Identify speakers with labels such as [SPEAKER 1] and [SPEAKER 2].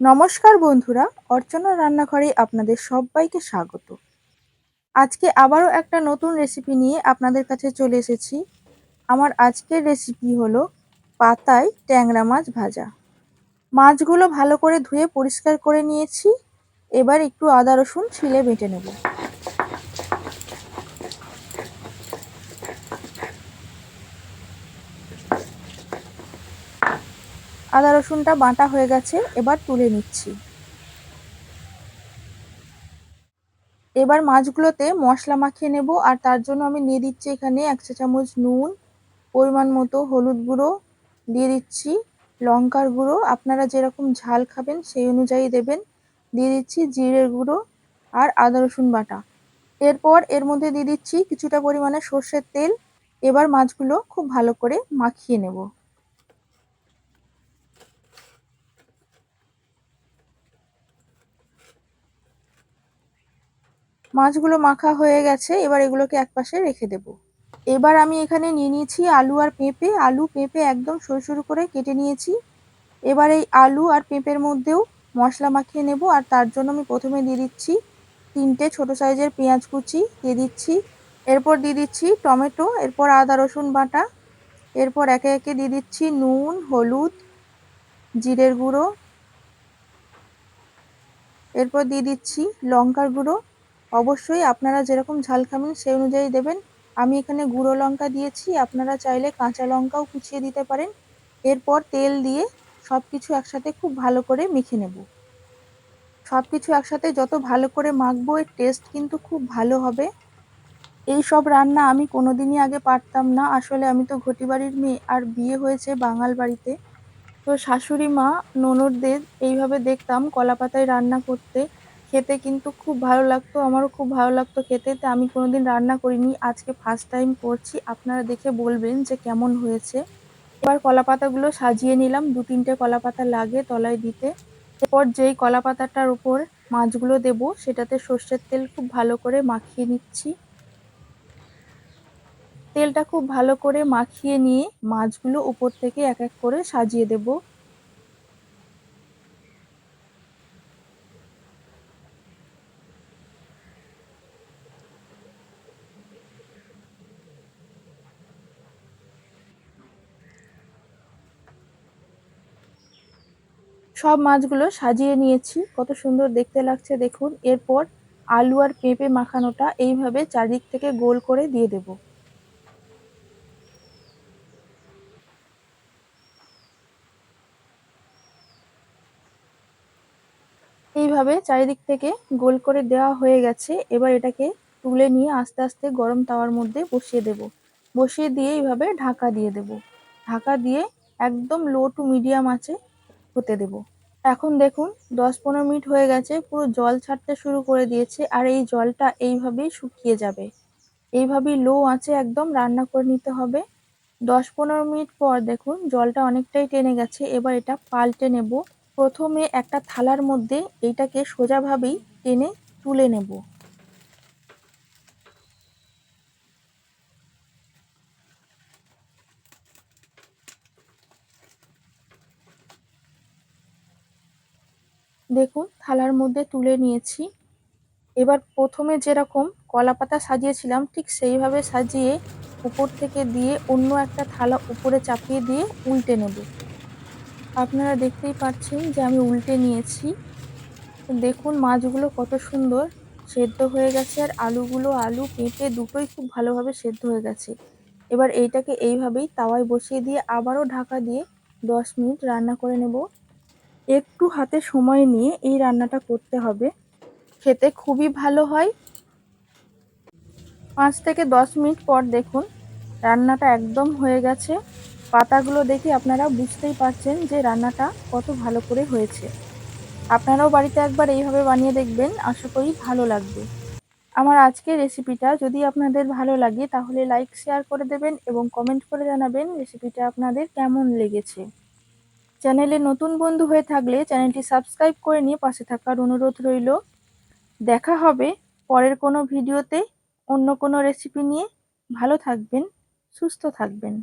[SPEAKER 1] নমস্কার বন্ধুরা, অর্চনা রান্নাঘরে আপনাদের সবাইকে স্বাগত। আজকে আবারও একটা নতুন রেসিপি নিয়ে আপনাদের কাছে চলে এসেছি। আমার আজকের রেসিপি হলো পাতায় ট্যাংরা মাছ ভাজা। মাছগুলো ভালো করে ধুয়ে পরিষ্কার করে নিয়েছি। এবার একটু আদা রসুন ছিলে বেটে নেব। আদা রসুনটা বাটা হয়ে গেছে, এবার তুলে নিচ্ছি। এবার মাছগুলোতে মশলা মাখিয়ে নেব, আর তার জন্য আমি নিয়ে দিচ্ছি এখানে এক চা চামচ নুন, পরিমাণ মতো হলুদ গুঁড়ো, দিয়ে দিচ্ছি লঙ্কার গুঁড়ো। আপনারা যেরকম ঝাল খাবেন সেই অনুযায়ী দেবেন। দিয়ে দিচ্ছি জিরের গুঁড়ো আর আদা রসুন বাটা। এরপর এর মধ্যে দিয়ে দিচ্ছি কিছুটা পরিমাণে সর্ষের তেল। এবার মাছগুলো খুব ভালো করে মাখিয়ে নেব। মাছগুলো মাখা হয়ে গেছে, এবার এগুলোকে একপাশে রেখে দেব। এবার আমি এখানে নিয়ে নিয়েছি আলু আর পেঁপে। আলু, পেঁপে একদম সরু সরু করে কেটে নিয়েছি। এবার এই আলু আর পেঁপের মধ্যেও মশলা মাখিয়ে নেব, আর তার জন্য আমি প্রথমে দিয়ে দিচ্ছি তিনটে ছোট সাইজের পেঁয়াজ কুচি, দিয়ে দিচ্ছি, এরপর দিয়ে দিচ্ছি টমেটো, এরপর আদা, রসুন বাটা, এরপর একে একে দিয়ে দিচ্ছি নুন, হলুদ, জিরের গুঁড়ো, এরপর দিয়ে দিচ্ছি লঙ্কার গুঁড়ো অবশ্যই আপনারা যেরকম ঝাল খাবেন সেই অনুযায়ী দেবেন। আমি এখানে গুঁড়ো লঙ্কা দিয়েছি, আপনারা চাইলে কাঁচা লঙ্কাও কুচিয়ে দিতে পারেন। এরপর তেল দিয়ে সব কিছু একসাথে খুব ভালো করে মেখে নেব। সব কিছু একসাথে যত ভালো করে মাখবো, এর টেস্ট কিন্তু খুব ভালো হবে। এই সব রান্না আমি কোনোদিনই আগে পারতাম না। আসলে আমি তো ঘটি বাড়ির মেয়ে, আর বিয়ে হয়েছে বাঙাল বাড়িতে। তো শাশুড়ি মা, ননদদের এইভাবে দেখতাম কলা পাতায় রান্না করতে। খেতে কিন্তু খুব ভালো লাগতো, আমারও খুব ভালো লাগতো খেতে। তো আমি কোনোদিন রান্না করিনি, আজকে ফার্স্ট টাইম করছি। আপনারা দেখে বলবেন যে কেমন হয়েছে। এবার কলা পাতাগুলো সাজিয়ে নিলাম দু তিনটে কলা পাতা লাগে তলায় দিতে। এরপর যেই কলা পাতাটার উপর মাছগুলো দেব, সেটাতে সর্ষের তেল খুব ভালো করে মাখিয়ে নিচ্ছি। তেলটা খুব ভালো করে মাখিয়ে নিয়ে মাছগুলো উপর থেকে এক এক করে সাজিয়ে দেবো। সব মাছগুলো সাজিয়ে নিয়েছি। কত সুন্দর দেখতে লাগছে, দেখুন। এরপর আলু আর পেঁপে মাখানোটা এইভাবে চারিদিক থেকে গোল করে দিয়ে দেব। এইভাবে চারিদিক থেকে গোল করে দেওয়া হয়ে গেছে। এবার এটাকে তুলে নিয়ে আস্তে আস্তে গরম তাওয়ার মধ্যে বসিয়ে দেব। বসিয়ে দিয়ে এইভাবে ঢাকা দিয়ে দেব। ঢাকা দিয়ে একদম লো টু মিডিয়াম আছে। হতে দেব। এখন দেখুন দশ পনেরো মিনিট হয়ে গেছে, পুরো জল ছাড়তে শুরু করে দিয়েছে, আর এই জলটা এইভাবেই শুকিয়ে যাবে। এইভাবেই লো আঁচে একদম রান্না করে নিতে হবে। দশ পনেরো মিনিট পর দেখুন, জলটা অনেকটাই টেনে গেছে, এবার এটা পাল্টে নেব। প্রথমে একটা থালার মধ্যে এইটাকে সোজাভাবেই টেনে তুলে নেব। দেখুন, থালার মধ্যে তুলে নিয়েছি। এবার প্রথমে যেরকম কলা পাতা সাজিয়েছিলাম, ঠিক সেইভাবে সাজিয়ে উপর থেকে দিয়ে অন্য একটা থালা উপরে চাপিয়ে দিয়ে উল্টে নেব। আপনারা দেখতেই পাচ্ছেন যে আমি উল্টে নিয়েছি। দেখুন মাছগুলো কত সুন্দর সেদ্ধ হয়ে গেছে আর আলুগুলো, আলু পেঁপে দুটোই খুব ভালোভাবে সেদ্ধ হয়ে গেছে। এবার এইটাকে এইভাবেই তাওয়ায় বসিয়ে দিয়ে আবারও ঢাকা দিয়ে দশ মিনিট রান্না করে নেব। একটু হাতে সময় নিয়ে এই রান্নাটা করতে হবে। খেতে খুবই ভালো হয়। পাঁচ থেকে দশ মিনিট পর দেখুন, রান্নাটা একদম হয়ে গেছে। পাতাগুলো দেখে আপনারা বুঝতেই পারছেন যে রান্নাটা কত ভালো করে হয়েছে। আপনারাও বাড়িতে একবার এইভাবে বানিয়ে দেখবেন, আশা করি ভালো লাগবে। আমার আজকের রেসিপিটা যদি আপনাদের ভালো লাগে, তাহলে লাইক, শেয়ার করে দেবেন এবং কমেন্ট করে জানাবেন রেসিপিটা আপনাদের কেমন লেগেছে। চ্যানেলে নতুন বন্ধু হয়ে থাকলে চ্যানেলটি সাবস্ক্রাইব করে নিয়ে পাশে থাকার অনুরোধ রইল। দেখা হবে পরের কোনো ভিডিওতে অন্য কোনো রেসিপি নিয়ে। ভালো থাকবেন, সুস্থ থাকবেন।